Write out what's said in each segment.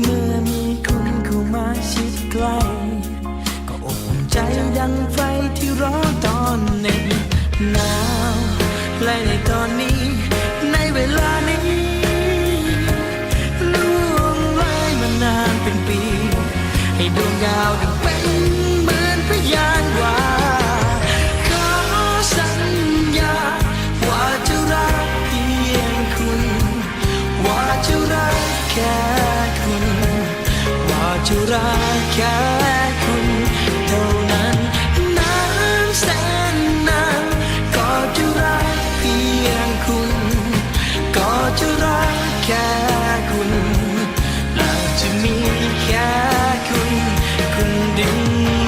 เมื่อมีคุณเข้ามาชิดใกล้ก็อบอุ่นใจดังไฟที่ร้อนตอนหนึ่งหนาวและในตอนนี้ ในเวลานี้ล่วงเลยมานานเป็นปี ให้ดวงดาวดัง จะรักแค่คุณเท่านั้นนานแสนนานก็จะรักเพียงคุณ ก็จะรักแค่คุณเราจะมีแค่คุณคนเดียว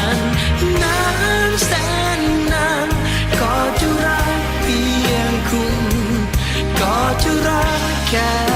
น care.